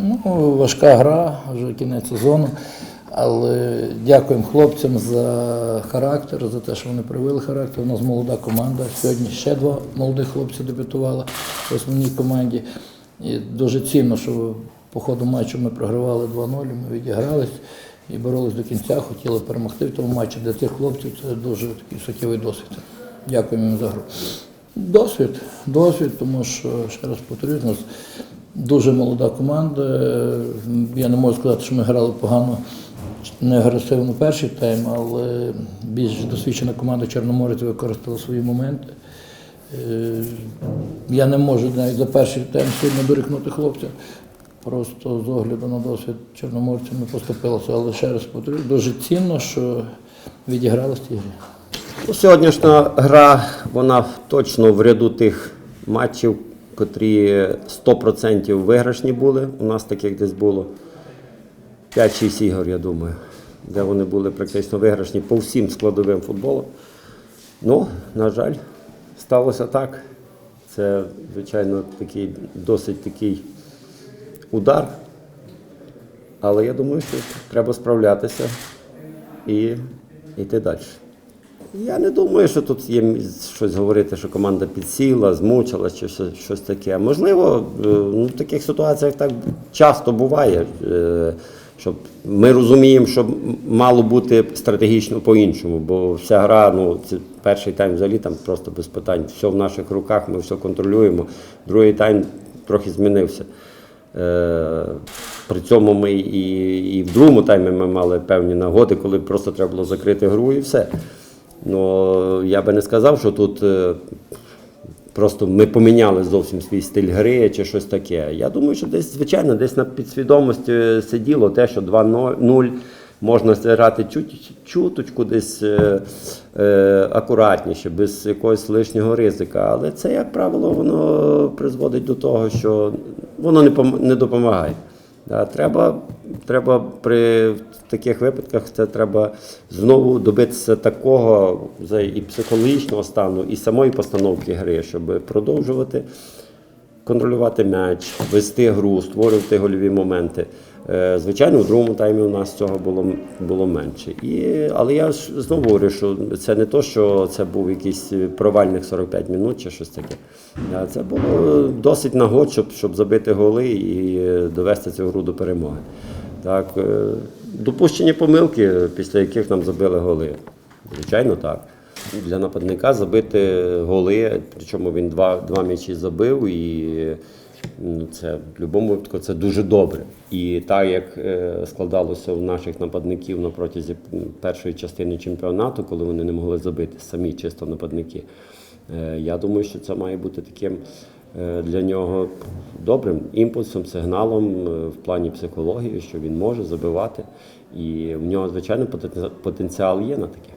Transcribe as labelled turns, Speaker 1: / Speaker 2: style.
Speaker 1: Ну, важка гра, вже кінець сезону. Але дякуємо хлопцям за характер, за те, що вони проявили характер. У нас молода команда. Сьогодні ще два молодих хлопці дебютували в основній команді. І дуже цінно, що по ходу матчу ми програвали 2-0, ми відігрались і боролись до кінця, хотіли перемогти в тому матчі. Для тих хлопців це дуже такий суттєвий досвід. Дякуємо їм за гру. Досвід, досвід, тому що, ще раз повторюю, нас дуже молода команда. Я не можу сказати, що ми грали погано, не агресивно перший тайм, але більш досвідчена команда Чорноморець використала свої моменти. Е, Я не можу навіть за перший тайм сильно дорікнути хлопцям. Просто з огляду на досвід чорноморців ми поступилися. Але ще раз повторюю, дуже цінно, що відігралися ці грі.
Speaker 2: Ну, Сьогоднішня гра, вона точно в ряду тих матчів, котрі 100% виграшні були. У нас таких десь було 5-6 ігор, я думаю, де вони були практично виграшні по всім складовим футболу. Ну, на жаль, сталося так. Це, звичайно, такий досить такий удар. Але я думаю, що треба справлятися і йти далі. Я не думаю, що тут є щось говорити, що команда підсіла, змучилась чи щось, щось таке. Можливо, е, ну, в таких ситуаціях так часто буває. е, Щоб ми розуміємо, що мало бути стратегічно по-іншому, бо вся гра, ну це перший тайм взагалі там просто без питань. Все в наших руках, ми все контролюємо. Другий тайм трохи змінився. Е, При цьому ми і, і в другому таймі ми мали певні нагоди, коли просто треба було закрити гру і все. Ну, я би не сказав, що тут е, просто ми поміняли зовсім свій стиль гри чи щось таке. Я думаю, що десь, звичайно, десь на підсвідомості сиділо те, що 2-0 можна грати чуть, чуточку десь е, е, акуратніше, без якогось лишнього ризика. Але це, як правило, воно призводить до того, що воно не, не допомагає. Треба, треба при таких випадках це треба знову добитися такого і психологічного стану, і самої постановки гри, щоб продовжувати контролювати м'яч, вести гру, створювати гольові моменти. Е, Звичайно, у другому таймі у нас цього було, було менше. І, але я знову говорю, що це не то, що це був якийсь провальних 45 минут чи щось таке. Це було досить нагод, щоб, щоб забити голи і довести цю гру до перемоги. Так, е, допущені помилки, після яких нам забили голи. Звичайно, так. Для нападника забити голи, причому він два, два м'ячі забив, і ну, це в будь-якому випадку це дуже добре. І так як е, складалося у наших нападників на протязі першої частини чемпіонату, коли вони не могли забити самі чисто нападники, е, я думаю, що це має бути таким е, для нього добрим імпульсом, сигналом в плані психології, що він може забивати. І в нього, звичайно, потенціал є на таке.